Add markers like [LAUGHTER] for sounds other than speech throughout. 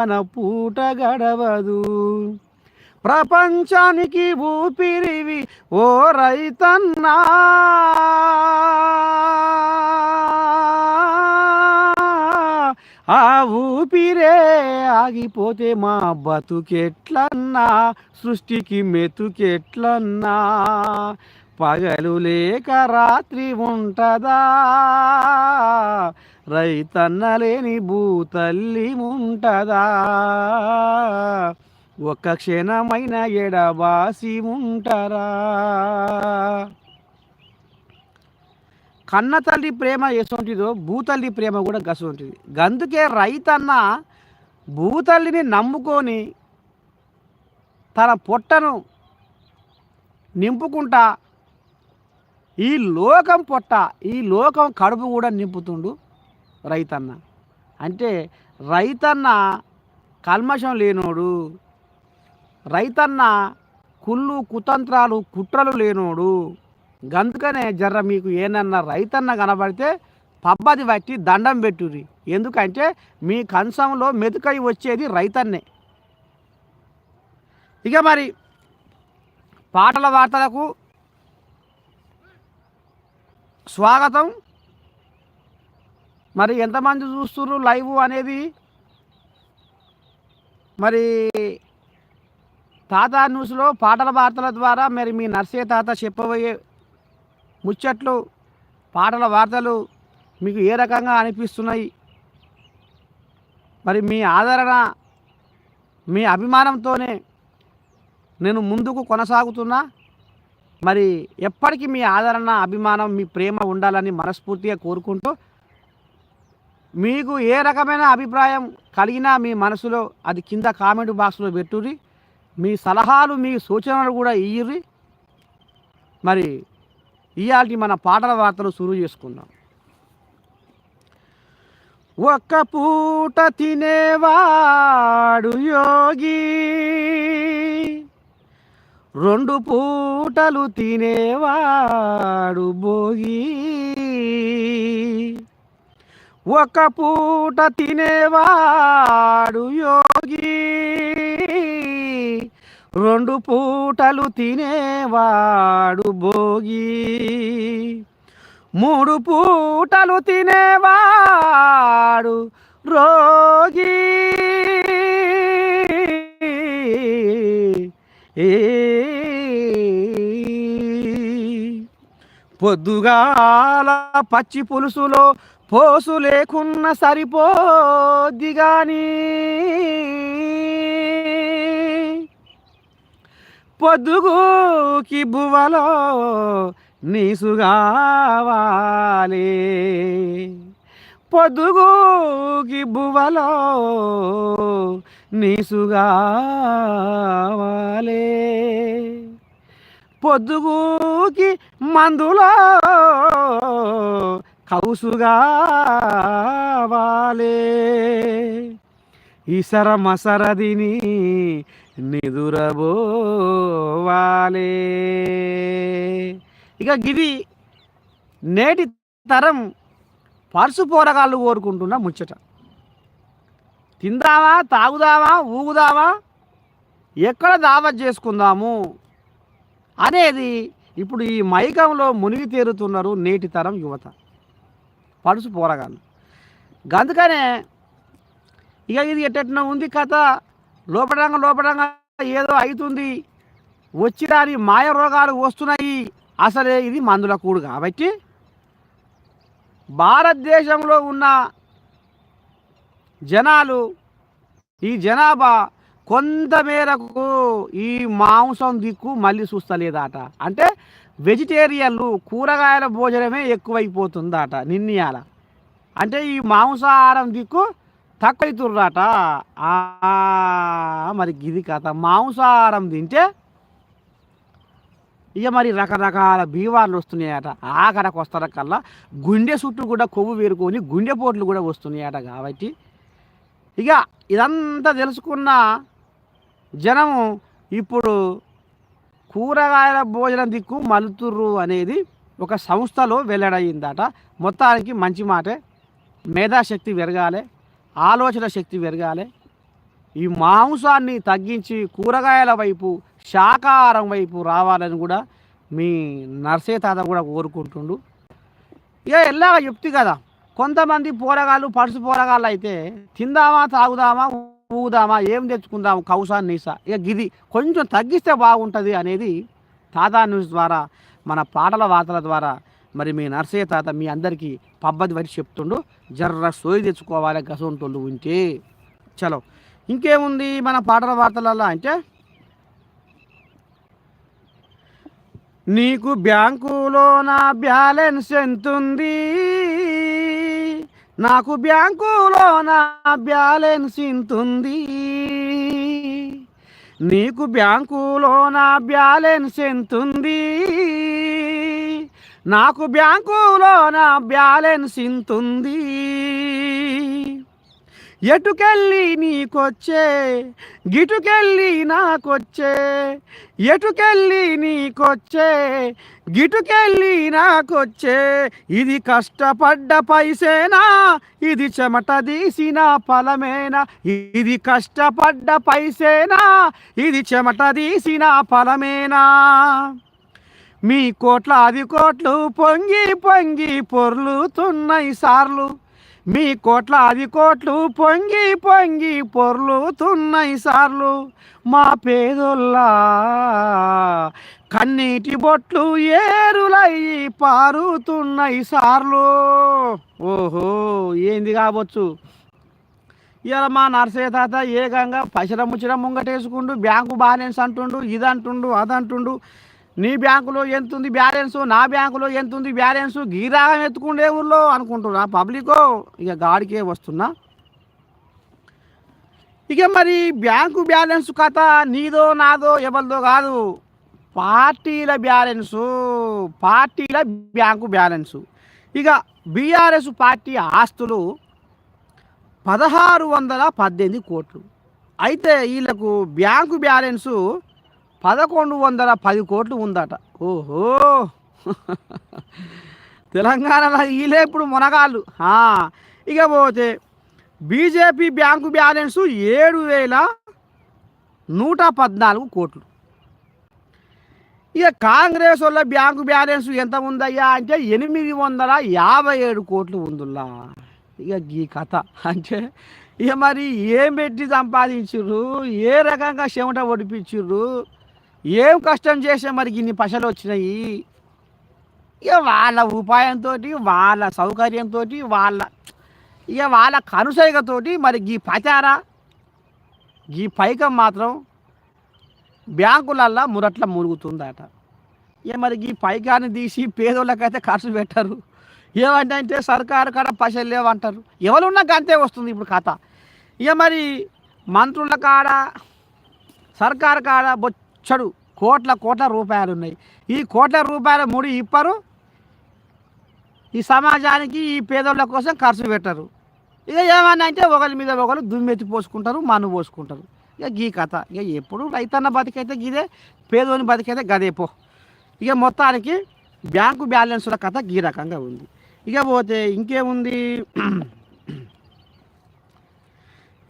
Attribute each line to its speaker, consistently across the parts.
Speaker 1: మన పూట గడవదు. ప్రపంచానికి ఊపిరివి ఓ రైతన్నా. ఆ ఊపిరే ఆగిపోతే మా బతుకెట్లన్నా? సృష్టికి మెతుకెట్లన్నా? పగలు లేక రాత్రి ఉంటదా? రైతన్న లేని భూతల్లి ఉంటదా? ఒక్క క్షణమైన ఎడబాసి ఉంటారా? కన్న తల్లి ప్రేమ ఎటువంటిదో భూతల్లి ప్రేమ కూడా గసంటిది అందుకే రైతన్న భూతల్లిని నమ్ముకొని తన పొట్టను నింపుకుంటా ఈ లోకం పొట్ట ఈ లోకం కడుపు కూడా నింపుతుండు. రైతన్న. అంటే రైతన్న కల్మషం లేనోడు రైతన్న కుళ్ళు కుతంత్రాలు కుట్రలు లేనోడు గందుకనే జర్ర మీకు ఏనన్నా రైతన్న కనబడితే పబ్బది పట్టి దండం పెట్టుర్రి. ఎందుకంటే మీ కంచంలో మెతుకై వచ్చేది రైతన్నే. ఇక మరి పాటల వార్తలకు స్వాగతం. మరి ఎంతమంది చూస్తున్నారు లైవ్ అనేది? మరి తాత న్యూస్లో పాటల వార్తల ద్వారా మరి మీ నర్సే తాత చెప్పబోయే ముచ్చట్లు పాటల వార్తలు మీకు ఏ రకంగా అనిపిస్తున్నాయి? మరి మీ ఆదరణ మీ అభిమానంతోనే నేను ముందుకు కొనసాగుతున్నా. మరి ఎప్పటికీ మీ ఆదరణ అభిమానం మీ ప్రేమ ఉండాలని మనస్ఫూర్తిగా కోరుకుంటూ మీకు ఏ రకమైన అభిప్రాయం కలిగినా మీ మనసులో అది కింద కామెంట్ బాక్స్లో పెట్టుర్రి. మీ సలహాలు మీ సూచనలు కూడా ఇయ్యుర్రి. మరి ఇవాళ మన పాటల వార్తలు సురువు చేసుకుందాం. ఒక్క పూట తినేవాడు యోగి. రెండు పూటలు తినేవాడు భోగి. ఒక పూట తినేవాడు యోగి. రెండు పూటలు తినేవాడు భోగి. మూడు పూటలు తినేవాడు రోగి. ఏ. పొద్దుగాల పచ్చి పులుసులో పోసు లేకున్న సరిపోద్ది గాని పొద్దుగుకి బువలో నీసుగావాలి పొద్దుగుకి బువలో నీసుగావాలి పొద్దుగుకి మందులో కౌసుగావాలే. ఇసర మసరదిని నిదురబోవాలే. ఇక గిది నేటి తరం పరుసు పోరగాళ్ళు కోరుకుంటున్న ముచ్చట. తిందామా తాగుదామా ఊగుదామా ఎక్కడ దావత్ చేసుకుందాము అనేది ఇప్పుడు ఈ మైకంలో మునిగి తేరుతున్నారు నేటి తరం యువత. పడుసు పోరగాను అందుకనే ఇక ఇది ఎట్టెట్టిన ఉంది కథ. లోపడంగా లోపడంగా ఏదో అవుతుంది వచ్చిరాని మాయ రోగాలు వస్తున్నాయి. అసలే ఇది మందుల కూడు కాబట్టి భారతదేశంలో ఉన్న జనాలు ఈ జనాభా కొంతమేరకు ఈ మాంసం దిక్కు మళ్ళీ చూస్తలేదట. అంటే వెజిటేరియన్లు కూరగాయల భోజనమే ఎక్కువైపోతుందట నిన్నయాల. అంటే ఈ మాంసాహారం దిక్కు తక్కువైతుర్రాట. మరి ఇది కథ. మాంసాహారం తింటే ఇక మరి రకరకాల బీవార్లు వస్తున్నాయట. ఆఖరకు వస్తారు కల్లా గుండె చుట్టూ కూడా కొవ్వు వేరుకొని గుండెపోట్లు కూడా వస్తున్నాయట కాబట్టి. ఇక ఇదంతా తెలుసుకున్న జనము ఇప్పుడు కూరగాయల భోజనం దిక్కు మలుతుర్రు అనేది ఒక సంస్థలో వెల్లడయిందట. మొత్తానికి మంచి మాటే. మేధాశక్తి పెరగాలి. ఆలోచన శక్తి పెరగాలి. ఈ మాంసాన్ని తగ్గించి కూరగాయల వైపు శాకాహారం వైపు రావాలని కూడా మీ నర్సే తాత కూడా కోరుకుంటుండు. ఇక ఎలాగ చెప్తే కదా. కొంతమంది పోరగాళ్ళు పడుసు పోరగాళ్ళు అయితే తిందామా తాగుదామా ఊగుదామా ఏం తెచ్చుకుందాం కౌసా నీసా. ఇక గిది కొంచెం తగ్గిస్తే బాగుంటుంది అనేది తాతా న్యూస్ ద్వారా మన పాటల వార్తల ద్వారా మరి మీ నర్సయ్య తాత మీ అందరికీ పబ్బది వరి చెప్తుండు. జర్ర సోయి తెచ్చుకోవాలి గసంటోళ్ళు ఉంటే. చలో. ఇంకేముంది మన పాటల వార్తలలో అంటే నీకు బ్యాంకులో నా బ్యాలెన్స్ ఎంతుంది? నాకు బ్యాంకులో నా బ్యాలెన్స్ ఇంతుంది నీకు బ్యాంకులో నా బ్యాలెన్స్ ఎంతుంది? నాకు బ్యాంకులో నా బ్యాలెన్స్ ఇంతుంది ఎటుకెళ్ళి నీకొచ్చే గిటుకెళ్ళి నాకొచ్చే ఎటుకెళ్ళి నీకొచ్చే గిటుకెళ్ళి నాకొచ్చే ఇది కష్టపడ్డ పైసేనా ఇది చెమట తీసిన ఫలమేనా ఇది కష్టపడ్డ పైసేనా ఇది చెమట తీసిన ఫలమేనా. మీ కోట్ల అది కోట్లు పొంగి పొంగి పొర్లుతున్నాయి సార్లు. మీ కోట్లాది కోట్లు పొంగి పొంగి పొర్లుతున్నాయి సార్లు. మా పేదోల్లా కన్నీటి బొట్లు ఏరులయ్యి పారుతున్నాయి సార్లు. ఓహో ఏంది కావచ్చు? ఇలా మా నర్సయ్య తాత ఏకంగా పైసల ముచ్చట ముంగటేసుకుండు బ్యాంకు బ్యాలెన్స్ అంటుండు ఇది అంటుండు అది అంటుండు నీ బ్యాంకులో ఎంత ఉంది బ్యాలెన్స్? నా బ్యాంకులో ఎంత ఉంది బ్యాలెన్స్ గీరాగం ఎత్తుకుండే ఊళ్ళో అనుకుంటున్నా. పబ్లికో ఇక గాడికే వస్తున్నా. ఇక మరి బ్యాంకు బ్యాలెన్స్ కథ నీదో నాదో ఎవరిదో కాదు. పార్టీల బ్యాలెన్సు పార్టీల బ్యాంకు బ్యాలెన్సు. ఇక బీఆర్ఎస్ పార్టీ ఆస్తులు పదహారు వందల పద్దెనిమిది కోట్లు. అయితే వీళ్ళకు బ్యాంకు బ్యాలెన్సు పదకొండు వందల పది కోట్లు ఉందట. ఓహో. తెలంగాణలో వీళ్ళే ఇప్పుడు మునగాళ్ళు. ఇకపోతే ఇక పోతే బీజేపీ బ్యాంకు బ్యాలెన్స్ ఏడు వేల నూట పద్నాలుగు కోట్లు. ఇక కాంగ్రెస్ వాళ్ళ బ్యాంకు బ్యాలెన్స్ ఎంత ఉందయ్యా అంటే ఎనిమిది వందల యాభై ఏడు కోట్లు ఉందిలా ఇక ఈ కథ. అంటే ఇక మరి ఏం పెట్టి సంపాదించుర్రు? ఏ రకంగా చెమట ఒడిపించుర్రు ఏం కష్టం చేసే మరి ఇన్ని పశలు వచ్చినాయి? ఇక వాళ్ళ ఉపాయంతో వాళ్ళ సౌకర్యంతో వాళ్ళ ఇక వాళ్ళ కనుసైగతోటి మరి ఈ పచారా ఈ పైకం మాత్రం బ్యాంకులల్లో మురట్ల మురుగుతుందట. ఇక మరి ఈ పైకాన్ని తీసి పేదోళ్ళకైతే ఖర్చు పెట్టరు. ఏమంటే సర్కారు కాడ పైసలు లేవంటారు. ఎవరున్నా గంతే వస్తుంది ఇప్పుడు కథ. ఇక మరి మంత్రుల కాడ సర్కారు కాడ బొచ్చు బొచ్చడు కోట్ల కోట్ల రూపాయలు ఉన్నాయి. ఈ కోట్ల రూపాయల ముడి ఇప్పరు. ఈ సమాజానికి ఈ పేదోళ్ళ కోసం ఖర్చు పెట్టరు. ఇక ఏమన్నా అంటే ఒకరి మీద ఒకరు దుమ్మెత్తి పోసుకుంటారు మన్ను పోసుకుంటారు. ఇక గీ కథ. ఇక ఎప్పుడు రైతన్న బతికైతే గీదే పేదోని బతికైతే గదేపో ఇక మొత్తానికి బ్యాంకు బ్యాలెన్స్ల కథ ఈ రకంగా ఉంది. ఇక పోతే ఇంకేముంది?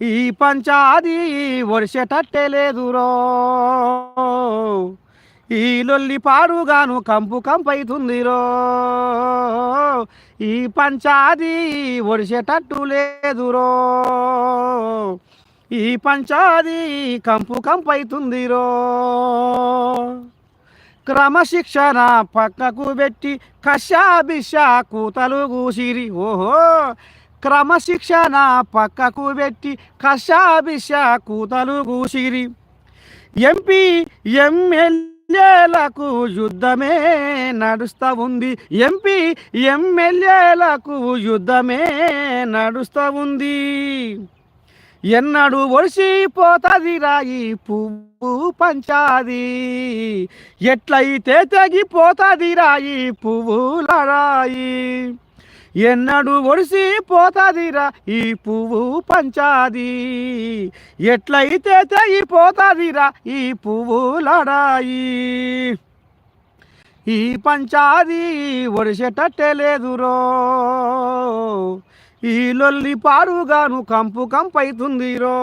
Speaker 1: ఈ పంచాది ఒడిసేటట్టే లేదురో. ఈ లొల్లి పాడుగాను కంపు కంపైతుందిరో. ఈ పంచాది ఒడిసేటట్టు లేదురో. ఈ పంచాది కంపు కంపైతుందిరో. క్రమశిక్షణ పక్కకు పెట్టి కషాభిష కూతలు గూసిరి ఓహో క్రమశిక్షణ పక్కకు పెట్టి కషాభిష కూతలు గూసిరి ఎంపీ ఎమ్మెల్యేలకు యుద్ధమే నడుస్తూ ఉంది. ఎంపీ ఎమ్మెల్యేలకు యుద్ధమే నడుస్తూ ఉంది. ఎన్నడు ఒడిసిపోతదిరా ఈ పువ్వు పంచాది. ఎట్లయితే తెగిపోతదిరా ఈ పువ్వులరాయి ఎన్నడు ఒడిసిపోతదిరా ఈ పువ్వు పంచాది. ఎట్లయితే తెగిపోతదిరా ఈ పువ్వు లడాయి. ఈ పంచాది ఒడిసేటట్టే లేదురో. ఈ లొల్లి పారుగాను కంపు కంపైతుందిరో.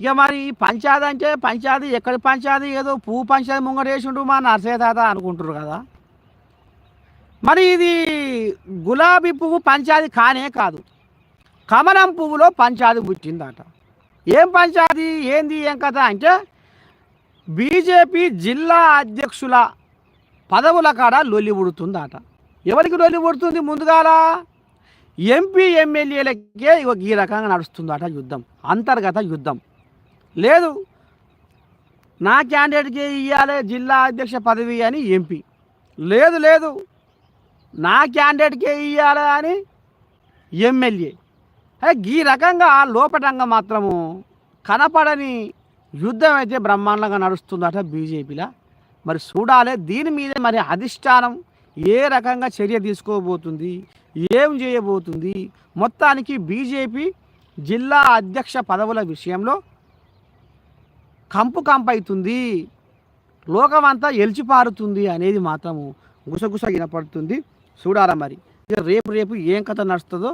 Speaker 1: ఇక మరి పంచాది అంటే పంచాది ఎక్కడి పంచాది? ఏదో పువ్వు పంచాది ముంగడేసిండు మా నర్సయ్య తాత అనుకుంటారు కదా. మరి ఇది గులాబీ పువ్వు పంచాయతీ కానే కాదు. కమలం పువ్వులో పంచాయతీ పుట్టిందట. ఏం పంచాయతీ ఏంది? ఏం కథ అంటే బీజేపీ జిల్లా అధ్యక్షుల పదవుల కాడ లొల్లి పుడుతుందట. ఎవరికి లొల్లి పుడుతుంది ముందుగాల? ఎంపీ ఎమ్మెల్యేలకే ఈ రకంగా నడుస్తుందట యుద్ధం అంతర్గత యుద్ధం. లేదు నా క్యాండిడేట్కి ఇవ్వాలి జిల్లా అధ్యక్ష పదవి అని ఎంపీ. లేదు లేదు నా క్యాండిడేట్కే ఇవ్వాలి అని ఎమ్మెల్యే. ఈ రకంగా లోపటంగా మాత్రము కనపడని యుద్ధం అయితే బ్రహ్మాండంగా నడుస్తుందట బీజేపీలో. మరి చూడాలి దీని మీద మరి అధిష్టానం ఏ రకంగా చర్య తీసుకోబోతుంది ఏం చేయబోతుంది? మొత్తానికి బీజేపీ జిల్లా అధ్యక్ష పదవుల విషయంలో కంపు కంపైతుంది. లోకమంతా ఎలిచిపారుతుంది అనేది మాత్రము గుసగుస వినపడుతుంది. చూడాలా మరి. ఇక రేపు రేపు ఏం కథ నడుస్తుందో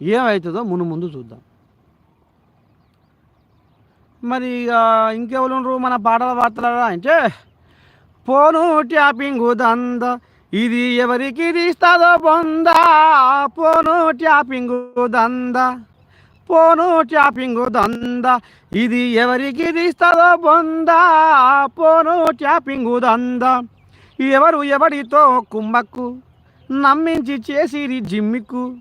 Speaker 1: ఏమవుతుందో మును ముందు చూద్దాం. మరి ఇక ఇంకెవరు మన పాటల వార్తల అంటే పోను ట్యాపింగ్ దంద ఇది ఎవరికి తీస్తుందో బొంద. పోను ట్యాపింగ్ దంద పోను ట్యాపింగ్ దంద ఇది ఎవరికి తీస్తుందో బొంద. పోను ట్యాపింగ్ దంద ఎవరు ఎవరితో కుమ్మక్కు నమ్మించి చేసిరి జిమ్మిక్కు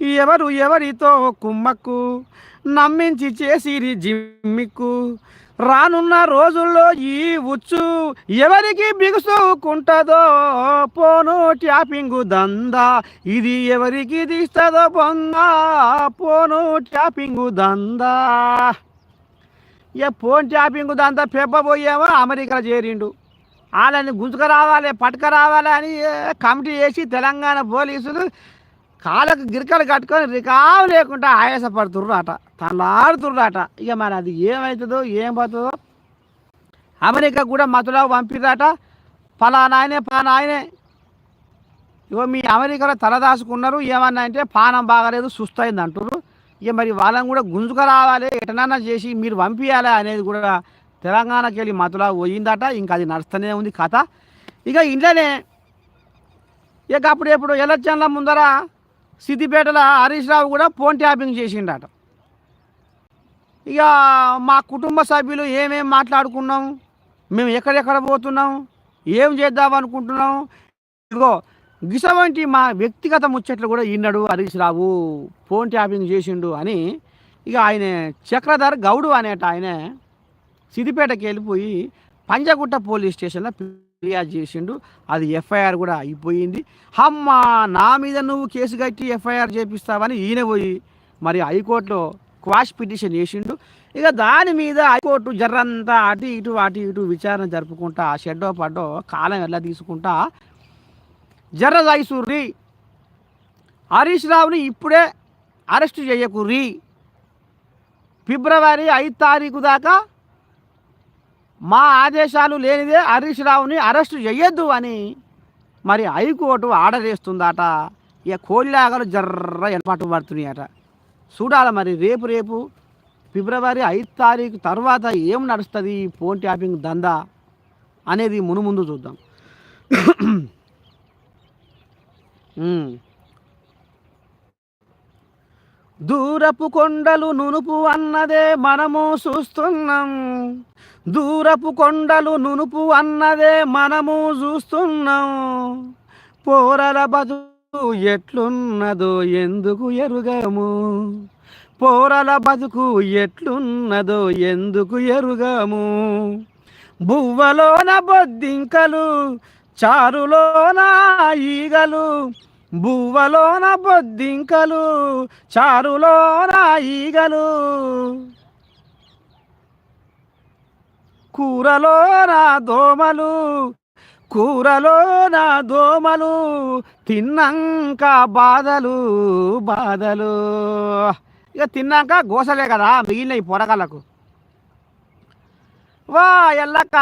Speaker 1: ఎవరు ఎవరితో కుమ్మక్కు? నమ్మించి చేసిరి జిమ్మిక్కు రానున్న రోజుల్లో ఈ ఉచ్చు ఎవరికి బిగుసుకుంటుందో? పోను ట్యాపింగు దందా. ఇది ఎవరికి తీస్తుందో బొందా? పోను ట్యాపింగు దందా. ఇక ఫోన్ ట్యాపింగ్ దందా పెబ్బబోయేమో అమెరికా చేరిండు. వాళ్ళని గుంజుక రావాలి పట్టుక రావాలి అని కమిటీ చేసి తెలంగాణ పోలీసులు కాళ్ళకు గిరికలు కట్టుకొని రికావు లేకుండా ఆయాసపడుతుర్రాట తనలాడుతుర్రాట ఇక మరి అది ఏమవుతుందో ఏం పోతుందో? అమెరికా కూడా మతులో పంపిరాట పలానాయనే ఆయనే ఫలానా ఇగో మీ అమెరికాలో తలదాసుకున్నారు ఏమన్నా అంటే పానం బాగాలేదు సుస్తైంది అంటున్నారు ఇక మరి వాళ్ళని కూడా గుంజుక రావాలి ఎటనన్నా చేసి మీరు పంపించాలి అనేది కూడా తెలంగాణకి వెళ్ళి మతులా పోయిందట ఇంకా అది నడుస్తూనే ఉంది కథ. ఇక ఇంట్లోనే ఇక అప్పుడు ఎప్పుడు ఎలక్షన్ల ముందర సిద్దిపేటలో హరీష్ రావు కూడా ఫోన్ ట్యాపింగ్ చేసిండట. ఇక మా కుటుంబ సభ్యులు ఏమేం మాట్లాడుకున్నాం మేము ఎక్కడెక్కడ పోతున్నాం ఏం చేద్దాం అనుకుంటున్నాం. ఇదిగో గిసవంటి మా వ్యక్తిగత ముచ్చట్లు కూడా ఈనాడు హరీష్ రావు. ఫోన్ ట్యాపింగ్ చేసిండు అని ఇక ఆయన చక్రధర్ గౌడు అనేట ఆయన సిద్దిపేటకి వెళ్ళిపోయి పంజగుట్ట పోలీస్ స్టేషన్లో ఫిర్యాదు చేసిండు. అది ఎఫ్ఐఆర్ కూడా అయిపోయింది. అమ్మా నా మీద నువ్వు కేసు కట్టి ఎఫ్ఐఆర్ చేపిస్తావని ఈయన పోయి మరి హైకోర్టులో క్వాష్ పిటిషన్ చేసిండు ఇక దాని మీద హైకోర్టు జర్రంతా అటు ఇటు అటు ఇటు విచారణ జరుపుకుంటా షెడ్డో పడ్డో కాలం ఎలా తీసుకుంటా జర్ర దైసూర్రి హరీష్ రావుని ఇప్పుడే అరెస్ట్ చేయకుర్రి. ఫిబ్రవరి ఐదు తారీఖు దాకా మా ఆదేశాలు లేనిదే హరీష్ రావుని అరెస్టు చేయొద్దు అని మరి హైకోర్టు ఆర్డర్ చేస్తుందట ఇక కోళ్ళాగలు జర్ర ఏర్పాటు పడుతున్నాయట. చూడాలి మరి రేపు రేపు ఫిబ్రవరి ఐదు తారీఖు తర్వాత ఏం నడుస్తుంది ఈ ఫోన్ ట్యాపింగ్ దందా అనేది మునుముందు చూద్దాం. [CLEARS THROAT] దూరపు కొండలు నునుపు అన్నదే మనము చూస్తున్నాం. దూరపు కొండలు నునుపు అన్నదే మనము చూస్తున్నాం. పోరల బతుకు ఎట్లున్నదో ఎందుకు ఎరుగము? పోరల బతుకు ఎట్లున్నదో ఎందుకు ఎరుగము? బువ్వలోన బొద్దింకలు చారులోన ఈగలు బువ్వలోన బొద్దింకలు చారులోన ఈగలు. కూరలోన దోమలు కూరలోన దోమలు తిన్నాక బాధలు బాధలు. ఇక తిన్నాక గోసలే కదా మిగిలిన ఈ పొరగలకు వా ఎల్లక్క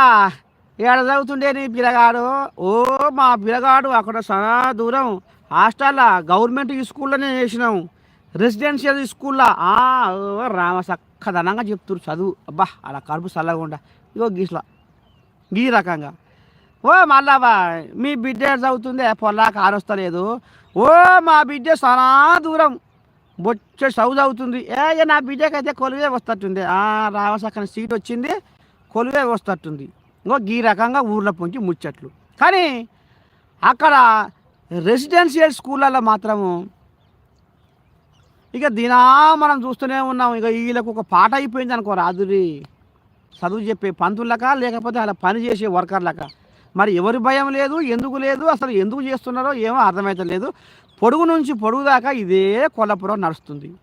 Speaker 1: ఏడ చదువుతుండే నీ పిల్లగాడు? ఓ మా పిల్లగాడు అక్కడ చాలా దూరం హాస్టల్లో గవర్నమెంట్ స్కూల్లోనే చేసినాం. రెసిడెన్షియల్ స్కూల్లో. ఆ, ఓ రామ చక్కదనంగా చెప్తురు చదువు. అబ్బా అలా కడుపు చల్లకుండా ఇగో గీసులా. ఈ రకంగా. ఓ మళ్ళా మీ బిడ్డ ఏడ చదువుతుంది? పొల్లా ఆరొస్తలేదు ఓ మా బిడ్డ చాలా దూరం. బొచ్చ చదువు చదువుతుంది. ఏ నా బిడ్డకైతే కొలువే వస్తట్టుంది. ఆ సీట్ వచ్చింది. కొలువే వస్తట్టుంది. ఇంకో ఈ రకంగా ఊర్లో పొంచి ముచ్చట్లు. కానీ అక్కడ రెసిడెన్షియల్ స్కూళ్ళల్లో మాత్రము ఇక దినా మనం చూస్తూనే ఉన్నాం ఇక వీళ్ళకు ఒక పాట అయిపోయింది అనుకో రాదురి చదువు చెప్పే పంతులక లేకపోతే అలా పని చేసే వర్కర్లక? మరి ఎవరి భయం లేదు? ఎందుకు లేదు? అసలు ఎందుకు చేస్తున్నారో ఏమో అర్థమవుతలేదు పొడుగు నుంచి పొడుగు దాకా ఇదే కొల్లపురం నడుస్తుంది.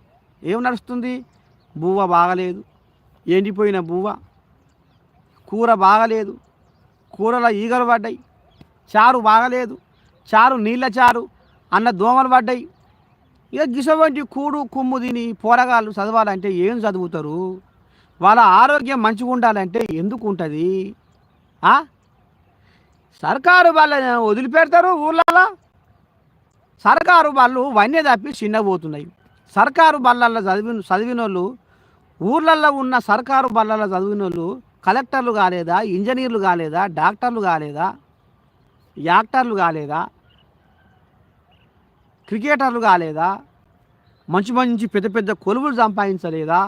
Speaker 1: ఏం నడుస్తుంది? బువ్వ బాగలేదు. ఎండిపోయిన బువ్వ. కూర బాగలేదు. కూరలో ఈగలు పడ్డాయి. చారు బాగలేదు. చారు నీళ్ళ చారు అన్న దోమలు పడ్డాయి. ఇక గిసవంటి కూడు కుమ్ము తిని పోరగాళ్ళు చదవాలంటే ఏం చదువుతారు? వాళ్ళ ఆరోగ్యం మంచిగా ఉండాలంటే ఎందుకు ఉంటుంది? సర్కారు వాళ్ళని వదిలిపెడతారు ఊర్లలో సర్కారు వాళ్ళు వన్య తప్పి చిన్నపోతున్నాయి సర్కారు బళ్ళల్లో చదివిన చదివిన వాళ్ళు ఊర్లల్లో ఉన్న సర్కారు బళ్ళల్లో చదివిన వాళ్ళు కలెక్టర్లు కాలేదా? ఇంజనీర్లు కాలేదా? డాక్టర్లు కాలేదా? యాక్టర్లు కాలేదా? క్రికెటర్లు కాలేదా? మంచి మంచి పెద్ద పెద్ద కొలువులు సంపాదించలేదా?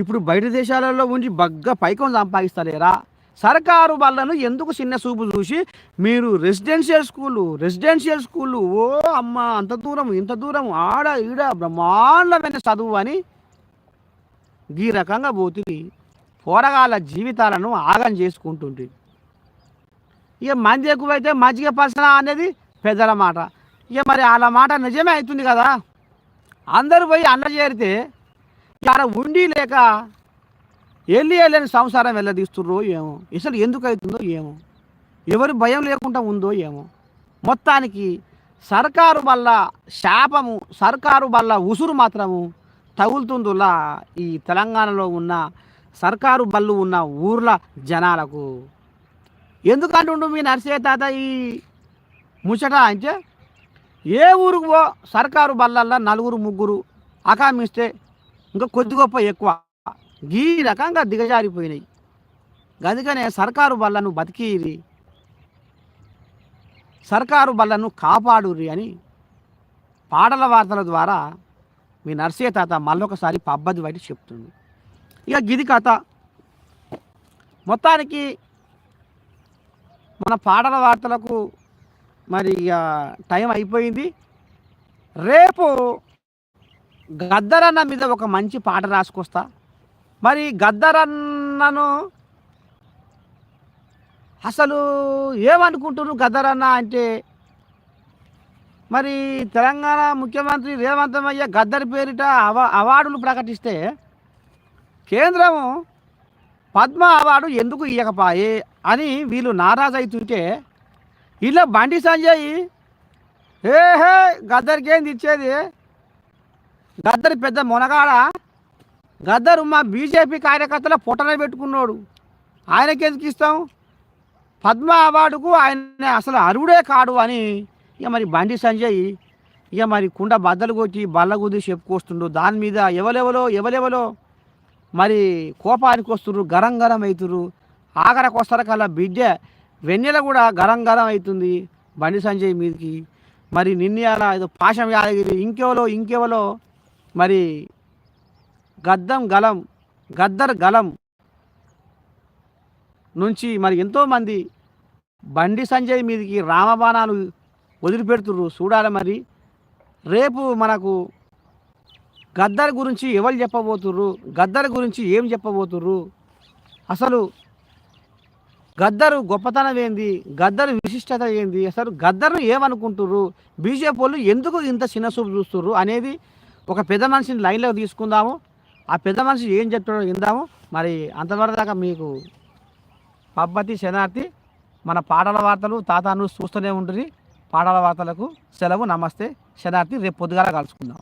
Speaker 1: ఇప్పుడు బయట దేశాలలో ఉండి బగ్గ పైకం సంపాదిస్తలేరా? సర్కారు వాళ్ళను ఎందుకు చిన్న చూపు చూసి మీరు రెసిడెన్షియల్ స్కూలు రెసిడెన్షియల్ స్కూళ్ళు ఓ అమ్మ అంత దూరం ఇంత దూరం ఆడ ఈడ బ్రహ్మాండమైన చదువు అని ఈ రకంగా పోతుంది. పోరగాళ్ళ జీవితాలను ఆగం చేసుకుంటుంది ఇక మంది ఎక్కువైతే మజ్జిగ పసన అనేది పెద్దల మాట. ఇక మరి వాళ్ళ మాట నిజమే అవుతుంది కదా? అందరూ పోయి అన్న చేరితే ఇక్కడ ఉండి లేక వెళ్ళి వెళ్ళని సంసారం వెళ్ళదీస్తుర్రో ఏమో? అసలు ఎందుకు అవుతుందో ఏమో? ఎవరి భయం లేకుండా ఉందో ఏమో? మొత్తానికి సర్కారు వల్ల శాపము సర్కారు వల్ల ఉసురు మాత్రము తగులుతుందిలా ఈ తెలంగాణలో ఉన్న సర్కారు బళ్ళు ఉన్న ఊర్ల జనాలకు. ఎందుకంటుండు మీ నర్సయ్య తాత ఈ ముచ్చట అంటే ఏ ఊరుకు పో సర్కారు బల్లల్లో నలుగురు ముగ్గురు అకామిస్తే ఇంకా కొద్ది గొప్ప ఎక్కువ. ఈ రకంగా దిగజారిపోయినాయి. అందుకనే సర్కారు బల్లను బతికిరి సర్కారు బళ్ళను కాపాడురి అని పాటల వార్తల ద్వారా మీ నర్సే తాత మళ్ళొకసారి పబ్బది బయట చెప్తుంది. ఇక గిది కథ. మొత్తానికి మన పాటల వార్తలకు మరి ఇక టైం అయిపోయింది. రేపు గద్దరన్న మీద ఒక మంచి పాట రాసుకొస్తా. మరి గద్దరన్నను అసలు ఏమనుకుంటున్నారు గద్దరన్న అంటే? మరి తెలంగాణ ముఖ్యమంత్రి రేవంతమయ్య గద్దరి గద్దర్ పేరిట అవా అవార్డులు ప్రకటిస్తే కేంద్రం పద్మ అవార్డు ఎందుకు ఇవ్వకపాయే అని వీళ్ళు నారాజు అవుతుంటే ఇలా బండి సంజయ్? ఏహే గద్దరికి ఏంది ఇచ్చేది. గద్దర్ పెద్ద మునగాడ? గద్దరు మా బీజేపీ కార్యకర్తల పొట్టన పెట్టుకున్నాడు. ఆయనకి ఎందుకు ఇస్తాం? పద్మ అవార్డుకు ఆయన అసలు అరువుడే కాడు అని ఇక మరి బండి సంజయ్ ఇక మరి కుండ బద్దలు కొట్టి బల్లగుద్ది చెప్పుకొస్తుండు దాని మీద ఎవలెవలో ఎవలెవలో మరి కోపానికి వస్తుర్రు గరం గరం అవుతురు ఆఖరకు వస్తారు కల్లా బిడ్డ వెన్నెల కూడా గరం గరం అవుతుంది బండి సంజయ్ మీదకి. మరి నిన్నయాల ఏదో పాశం యాదగిరి ఇంకెవలో ఇంకెవలో? మరి గద్దం గలం గద్దర్ గలం నుంచి మరి ఎంతోమంది బండి సంజయ్ మీదకి రామబాణాలు వదిలిపెడుతుర్రు చూడాలి మరి. రేపు మనకు గద్దర్ గురించి ఎవరు చెప్పబోతుర్రు? గద్దర్ గురించి ఏం చెప్పబోతుర్రు? అసలు గద్దరు గొప్పతనం ఏంది? గద్దరు విశిష్టత ఏంది? అసలు గద్దర్ను ఏమనుకుంటుర్రు? బీజేపీ వాళ్ళు ఎందుకు ఇంత చిన్న చూపు చూస్తుర్రు అనేది ఒక పెద్ద మనిషిని లైన్లో తీసుకుందాము. ఆ పెద్ద మనిషి ఏం చెప్తాడో విందాము. మరి అంతవరకు దాకా మీకు పబ్బతి శనార్థి మన పాటల వార్తలు తాతాను చూస్తూనే ఉంటుంది పాటల వార్తలకు సెలవు నమస్తే. శనార్థి రేపు పొద్దుగాల కలుసుకుందాం.